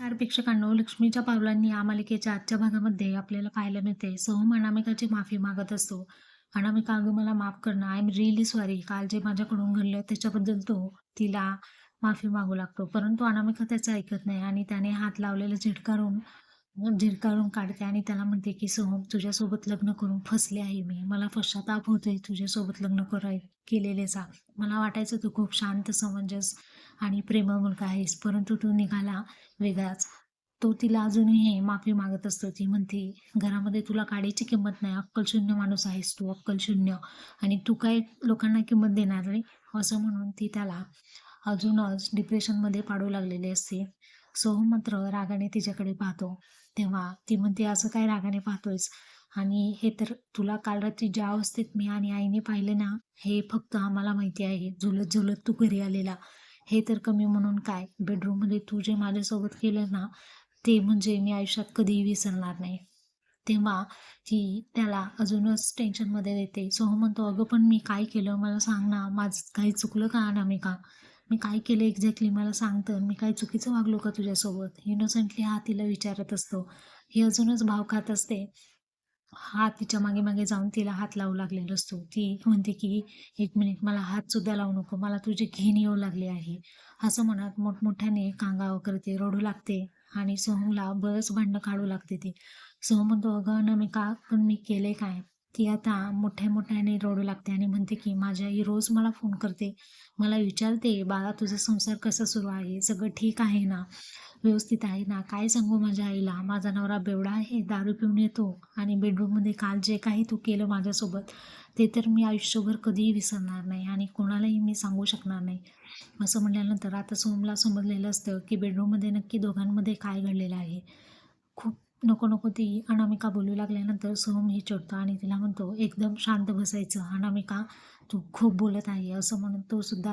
नमस्कार प्रेक्षकांनो लक्ष्मीच्या पावलांनी या मालिकेच्या आजच्या भागामध्ये आपल्याला पाहायला मिळते. सोहम अनामिकाची माफी मागत असतो. अनामिका अगं मला माफ करणं आय एम रिअली सॉरी काल जे माझ्याकडून घडलं त्याच्याबद्दल तो तिला माफी मागू लागतो. परंतु अनामिका त्याचं ऐकत नाही आणि त्याने हात लावलेलं झिटकारून झिरकाळून काढते आणि त्याला म्हणते की सोहम तुझ्यासोबत लग्न करून फसले आहे मी. मला पश्चाताप होतोय तुझ्यासोबत लग्न कराय केलेलेचा मला वाटायचं तू खूप शांत समंजस आणि प्रेमळ मुलगा आहेस परंतु तू निघाला वेगळाच. तो तिला अजूनही माफी मागत असतो. ती म्हणते घरामध्ये तुला काडीची किंमत नाही. अक्कलशून्य माणूस आहेस तू अक्कलशून्य. आणि तू काय लोकांना किंमत देणार नाही असं म्हणून ती त्याला अजूनच डिप्रेशनमध्ये पाडू लागलेली असते. सोहम मात्र रागाने तिच्याकडे पाहतो. तेव्हा ती म्हणते असं काय रागाने पाहतोयस? आणि हे तर तुला काल रात्री ज्या अवस्थेत मी आणि आईने पाहिले ना हे फक्त आम्हाला माहिती आहे. झुलत झुलत तू घरी आलेला. हे तर कमी म्हणून काय? बेडरूममध्ये तू जे माझ्यासोबत केलं ना ते म्हणजे मी आयुष्यात कधीही विसरणार नाही. तेव्हा ती त्याला अजूनच टेन्शनमध्ये देते. सोहम म्हणतो अगं पण मी काय केलं? मला सांग ना माझं काही चुकलं का अनामिका? मी काय केलं एक्झॅक्टली मला सांग तर? मी काय चुकीचं वागलो का तुझ्यासोबत? इनोसंटली हा तिला विचारत असतो. ही अजूनच भाव खात असते. हा तिच्यामागे मागे जाऊन तिला हात लावू लागलेला असतो. ती म्हणते की एक मिनिट मला हात सुद्धा लावू नको. मला तुझी घेण येऊ लागली आहे. असं म्हणत मोठमोठ्याने कांगाव करते रडू लागते आणि सोहमला बरंच भांडणं काढू लागते ती. सोहम म्हणतो अगं ना मी का? पण मी केले काय? ती आता मोठ्या मोठ्याने रडू लागते आणि म्हणते की माझी आई रोज मला फोन करते मला विचारते बाळा तुझा संसार कसा सुरू आहे? सगळं ठीक आहे ना? व्यवस्थित आहे ना? काय सांगू माझ्या आईला? माझा नवरा बेवडा आहे दारू पिऊन येतो आणि बेडरूममध्ये काल जे काही तू केलं माझ्यासोबत ते तर मी आयुष्यभर कधीही विसरणार नाही आणि कोणालाही मी सांगू शकणार नाही. असं म्हणल्यानंतर आता सोमला समजलेलं असतं की बेडरूममध्ये नक्की दोघांमध्ये काय घडलेलं आहे. खूप नको नको ती अनामिका बोलू लागल्यानंतर सोहमही चिडतो आणि तिला म्हणतो एकदम शांत बसायचं अनामिका तू खूप बोलत आहे असं म्हणून तो सुद्धा